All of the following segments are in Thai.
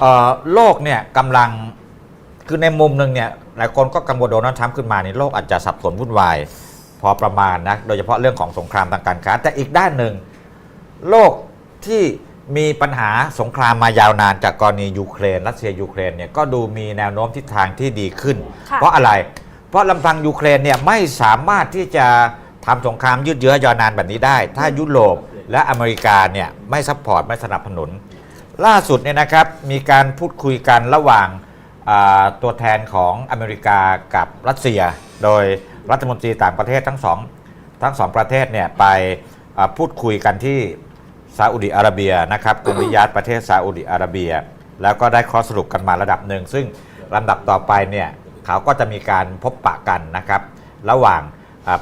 เอ่อโลกเนี่ยกำลังคือในมุมหนึ่งเนี่ยหลายคนก็กังวลโดนัลด์ทรัมป์ขึ้นมานี่โลกอาจจะสับสนวุ่นวาย พอประมาณนะโดยเฉพาะเรื่องของสงครามทางการค้า แต่อีกด้านหนึ่ง โลกที่มีปัญหาสงครามมายาวนานจากกรณียูเครน รัสเซียยูเครนเนี่ยก็ดูมีแนวโน้มทิศทางที่ดีขึ้น ค่ะ เพราะอะไร เพราะลำพังยูเครนเนี่ยไม่สามารถที่จะทำสงครามยืดเยื้อยาวนานแบบนี้ได้ ถ้ายุโรปและอเมริกาเนี่ยไม่ซัพพอร์ตไม่สนับสนุน ล่าสุดเนี่ยนะครับมีการพูดคุยกันระหว่างตัวแทนของอเมริกากับรัสเซีย โดยรัฐมนตรีต่างประเทศทั้งสองทั้งสองประเทศเนี่ยไปพูดคุยกันที่ซาอุดิอาระเบียนะครับกรุงริยาดประเทศซาอุดิอาระเบีย แล้วก็ได้ข้อสรุปกันมาระดับหนึ่ง ซึ่งลำดับต่อไปเนี่ยเขาก็จะมีการพบปะกันนะครับ ระหว่าง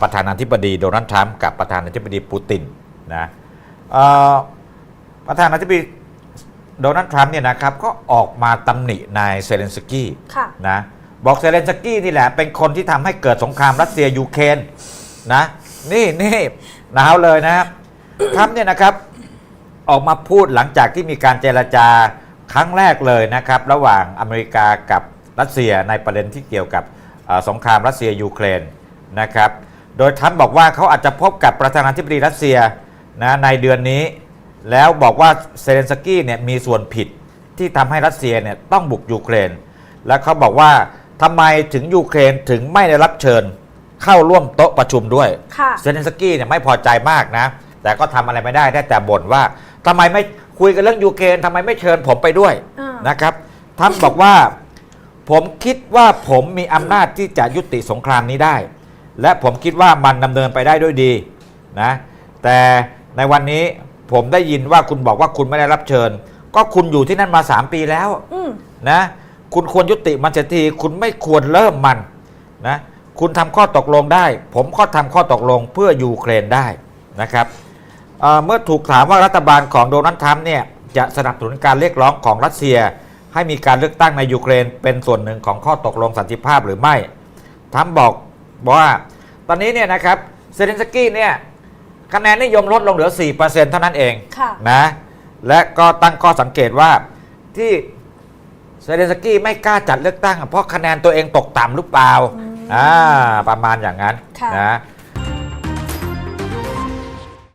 ประธานาธิบดีโดนัลด์ทรัมป์กับประธานาธิบดีปูตินนะประธานาธิบดี โดนัลด์ทรัมป์เนี่ยนะครับก็ออกมาตำหนินายเซเลนสกี้ค่ะ นะบอกเซเลนสกี้นี่แหละ เป็นคนที่ทำให้เกิดสงครามรัสเซียยูเครนนะนี่นี่หนาวเลยนะครับ ทรัมป์เนี่ยนะครับออกมาพูดหลังจากที่มีการเจรจาครั้งแรกเลยนะครับ ระหว่างอเมริกากับรัสเซียในประเด็นที่เกี่ยวกับเอ่อสงครามรัสเซียยูเครนนะครับ โดยทรัมป์บอกว่าเขาอาจจะพบกับประธานาธิบดีรัสเซียนะในเดือนนี้ แล้วบอกว่าเซเลนสกี้เนี่ยมีส่วนผิดที่ทำให้รัสเซียเนี่ยต้องบุกยูเครน และเขาบอกว่าทำไมถึงยูเครนถึงไม่ได้รับเชิญเข้าร่วมโต๊ะประชุมด้วยค่ะ เซเลนสกี้เนี่ยไม่พอใจมากนะ แต่ก็ทำอะไรไม่ได้ได้แต่บ่นว่าทำไมไม่คุยกันเรื่องยูเครนทำไมไม่เชิญผมไปด้วยอ่าน นะครับท่านบอกว่า ผมคิดว่าผมมีอำนาจที่จะยุติสงครามนี้ได้ และผมคิดว่ามันดำเนินไปได้ด้วยดีนะแต่ในวันนี้ ผมได้ยินว่าคุณบอกว่าคุณไม่ได้รับเชิญ ก็คุณอยู่ที่นั่นมา 3 ปีแล้วอืมนะ คุณควรยุติมันเสียทีคุณไม่ควรเริ่มมันนะ คุณทำข้อตกลงได้ ผมก็ทำข้อตกลงเพื่อยูเครนได้นะครับเอ่อเมื่อถูกถามว่ารัฐบาลของโดนัลด์ทรัมป์เนี่ยจะสนับสนุนการเรียกร้องของรัสเซีย ให้มีการเลือกตั้งในยูเครน เป็นส่วนหนึ่งของข้อตกลงสันติภาพหรือไม่ ทรัมป์บอกบอกว่า ตอนนี้เนี่ยนะครับเซเลนสกี้เนี่ย คะแนนนิยมลดลงเหลือ 4%เท่านั้นเองค่ะ นะและก็ตั้งข้อสังเกตว่าที่เซเลนสกี้ไม่กล้าจัดเลือกตั้งอะเพราะคะแนนตัวเองตกต่ำหรือเปล่าอืมอ่าประมาณอย่างนั้นค่ะ นะ